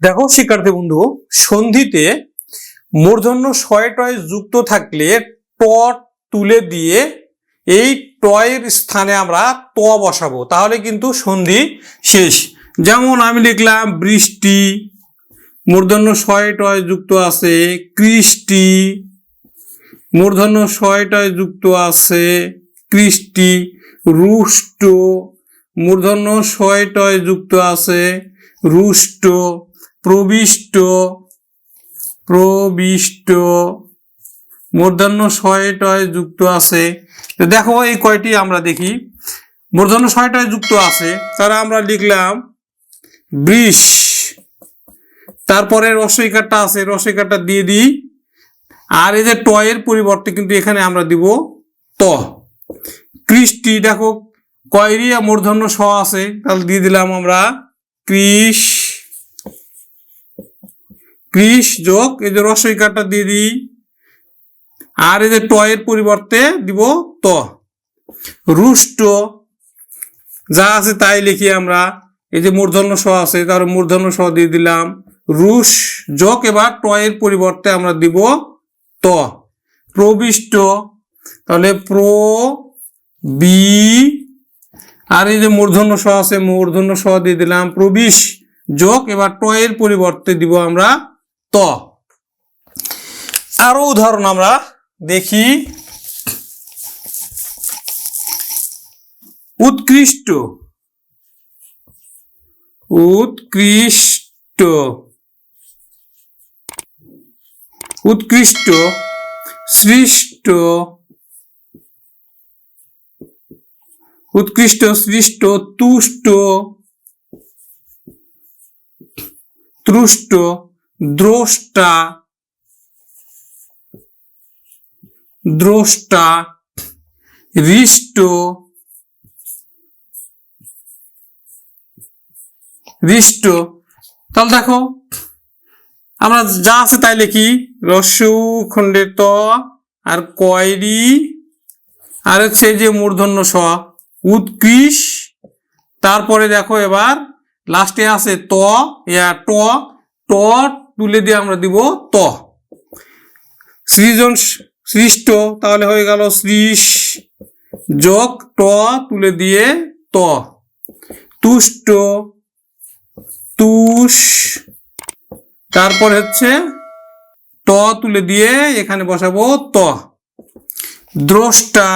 দেখো শিক্ষার্থী বন্ধু, সন্ধিতে মূর্ধন্য ছয় টয় যুক্ত থাকলে ট তুলে দিয়ে এই টয়ের স্থানে আমরা ত বসাবো। তাহলে কিন্তু সন্ধি শেষ। যেমন আমি লিখলাম, বৃষ্টি, মূর্ধন্য ছয় টয় যুক্ত আছে কৃষ্টি, মূর্ধন্য ছয় টয় যুক্ত আছে কৃষ্টি, রুষ্ট, মূর্ধন্য ছয় টয় যুক্ত আছে রুষ্ট প্রবিষ্ট প্রবিষ্ট। মূর্ধন্য ছয়টায় যুক্ত আছে। তো দেখো এই কয়টি আমরা দেখি। মূর্ধন্য ছয়টায় যুক্ত আছে। তারা আমরা লিখলাম বৃষ। তারপরে রসইকারটা আছে। রসইকারটা দিয়ে দিই। আর এই যে টয়ের পরিবর্তে কিন্তু এখানে আমরা দিব ত। কৃষ্টি, দেখো, কয়রিয়া মূর্ধন্য স আছে। তাহলে দিয়ে দিলাম আমরা কৃষ। কৃষ যোগ, এই যে রসইকারটা দিয়ে দিই। আর এই যে টয়ের পরিবর্তে দিব ত। রুষ্ট, যা আছে তাই লিখি আমরা। এই যে মূর্ধন্য স আছে, তার মূর্ধন্য স দিয়ে দিলাম। রুশ যোগ, এবার টয়ের পরিবর্তে আমরা দিব ত। প্রবিষ্ট, তাহলে প্র বি। আর এই যে মূর্ধন্য স আছে, মূর্ধন্য স দিয়ে দিলাম। প্রবিশ যোগ, এবার টয়ের পরিবর্তে দিব আমরা ত আরও উদাহরণ আমরা দেখি। উৎকৃষ্ট। উৎকৃষ্ট। উৎকৃষ্ট। সৃষ্ট। উৎকৃষ্ট সৃষ্ট তুষ্ট। তুষ্ট। দ্রষ্টা দ্রষ্টা, হৃষ্ট হৃষ্ট। তাহলে দেখো, আমরা যা আছে তাই লিখি, রস্যু খণ্ডে ত, আর কয়রি, আর হচ্ছে যে মূর্ধন্য স, উৎকৃষ। তারপরে দেখো এবার লাস্টে আছে ত ট ট তুলে দিয়ে আমরা দিব ত। সৃজন সৃষ্ট, তাহলে হয়ে গেল সৃষ যোগ ট তুলে দিয়ে ত। তুষ্ট, তুষ। তারপর হচ্ছে ট তুলে দিয়ে এখানে বসাবো ত। দ্রষ্টা,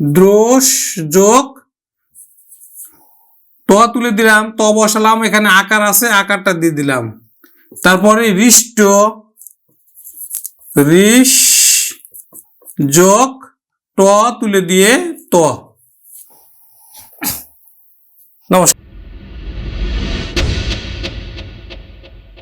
দ্রোষ যোগ ত তুলে দিলাম, ত বসালাম, এখানে আকার আছে, আকারটা দিয়ে দিলাম। তারপরে রিষ্ট রিস যোগ ট তুলে দিয়ে ত। নমস্কার।